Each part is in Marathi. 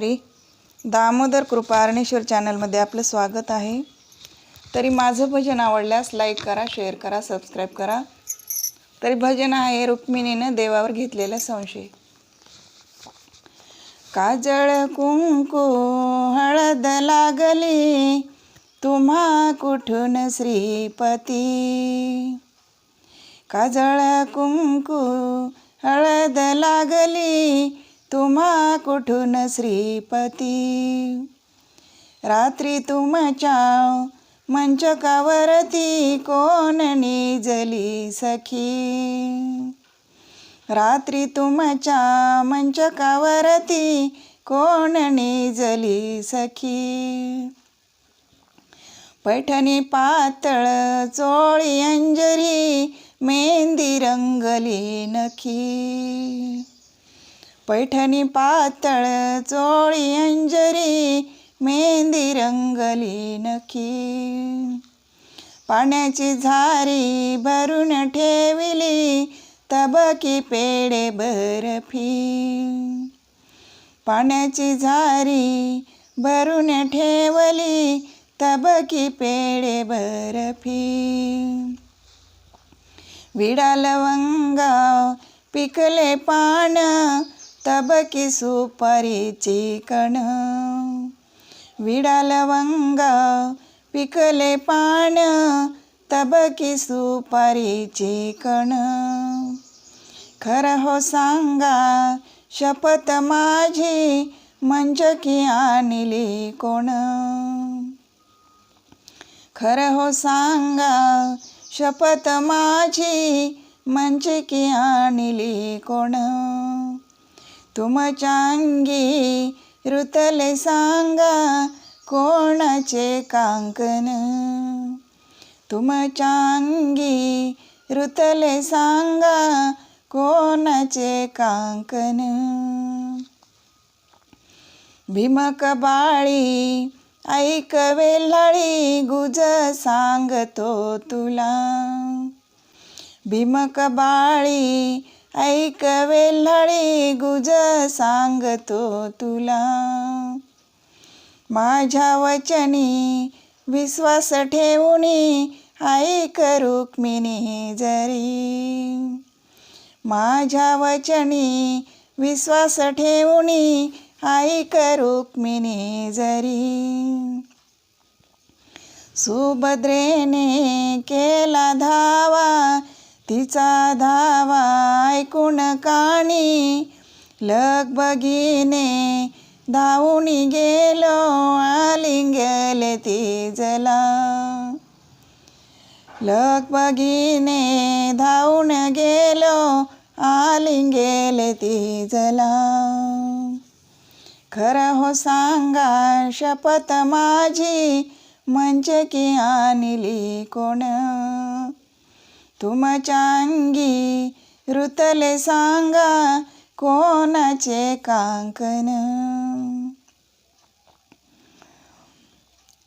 हरी. दामोदर कृपारणेश्वर चॅनलमध्ये आपलं स्वागत आहे. तरी माझं भजन आवडल्यास लाईक करा शेअर करा सबस्क्राईब करा. तरी भजन आहे रुक्मिणीनं देवावर घेतलेला संशय. काजळ कुंकू हळद लागली तुम्हा कुठून श्रीपती? काजळ कुंकू हळद लागली तुम्हा कुठून श्रीपती? रात्री तुमच्या मंचकावरती कोण निजली सखी? रात्री तुमच्या मंचकावरती कोण निजली सखी? पैठणी पातळ चोळी अंजरी मेहंदी रंगली नखी. पैठणी पातळ चोळी अंजरी मेहंदी रंगली नखी. पाण्याची झारी भरून ठेविली तबकी पेडे बर्फी. पाण्याची झारी भरून ठेवली तबकी पेडे बर्फी. विडा लवंगा पिकले पान तबकी सुपारीची कण. विडा लवंगा पिकले पान तबकी सुपारीची कण. खरं हो सांगा शपथ माझी मंचकी आणली कोण? खरं हो सांगा शपथ माझी की आणली कोण? तुम चांगी ऋतले सांगा कोणाचे कांकन तुम चांगी ऋतले सांगा कोणाचे कांकन भीमक बाळी ऐक वेल्हाळी गुज सांगतो तुला. भीमक बाळी ऐक वेल्हाळी गुज सांगतो तुला. माझ्या वचनी विश्वास ठेवूनी ऐक रुक्मिणी जरी. माझ्या वचनी विश्वास ठेवणी ऐक रुक्मिणी जरी. सुभद्रेने केला धावा तिचा धावा ऐकून काणी लगबगीने धावून गेलो आलिंगले ती जला. लगबगीने धावून गेलो आलिंगेले ती जला. खरं हो सांगा शपथ माझी मंचकी आणली कोण? तुमच्यांगी ऋतले सांगा कोणाचे कांकन?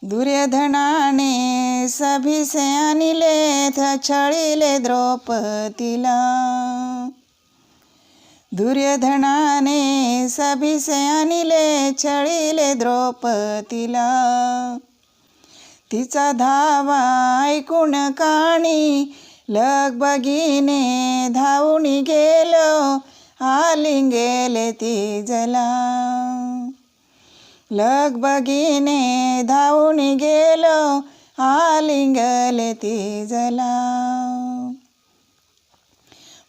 दुर्योधनाने सभिसे आणले छळीले द्रौपदीला. दुर्योधनाने सभिसे आणले छळीले द्रौपदीला. तिचा धावा ऐकून काणी लगबगीने धावून गेलो. आलिंगेले ती जला. लगबगीने धावून गेलो. आलिंगले ती जला.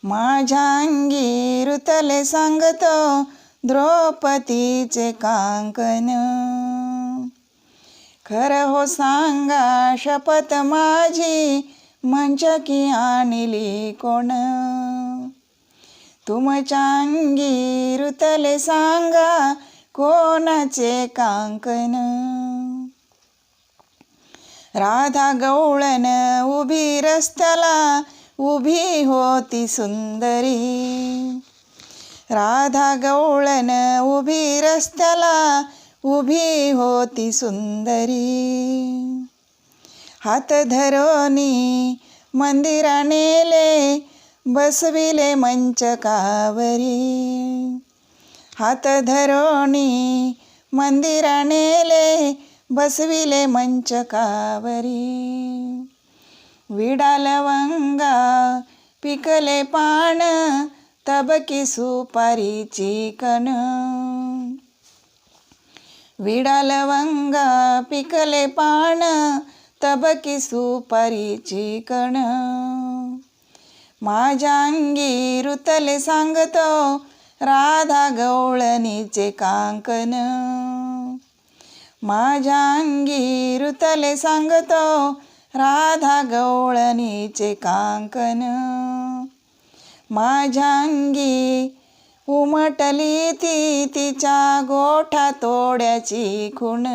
माझ्या अंगी ऋतले सांगतो द्रौपदीचे कांकन. खरं हो सांगा शपथ माझी मंचकी आणली कोण? तुमच्या अंगी ऋतले सांगा कोणाचे कांकन राधा गवळण उभी रस्त्याला उभी होती सुंदरी. राधा गवळण उभी रस्त्याला उभी होती सुंदरी. हात धरोनी मंदिरा नेले बसविले मंचकावरी हात धरोणी मंदिरा नेले बसविले मंचकावरी विडा लवंगा पिकले पान तबकी सुपारीची कण. विडा लवंगा पिकले पान तबकी सुपारीची कण। माझ्या अंगी रुतले सांगतो राधा गवळणीचे कांकन माझ्या अंगी रुतले सांगतो राधा गवळणीचे कांकन माझ्या अंगी उमटली ती तिच्या गोठा तोड्याची खूण।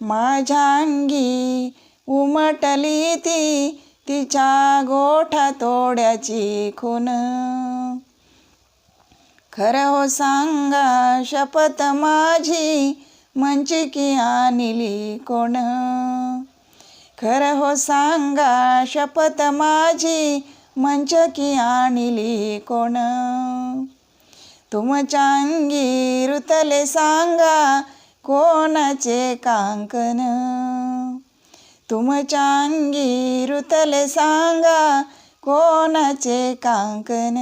माझ्या अंगी उमटली ती तिच्या गोठा तोड्याची खून. खरं हो सांगा शपथ माझी म्हणजे मंचिकी आणली कोण? खरं हो सांगा शपथ माझी म्हणजे मंचकी आणली कोण? तुमच्या अंगी रुतले सांगा कोणाचे कांकन तुमच्या अंगी रुतले सांगा कोणाचे कांकन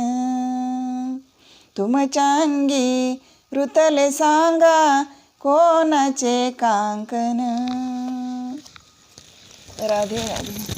तुमच्या अंगी रुतले सांगा कोणाचे कांकन राधे राधे.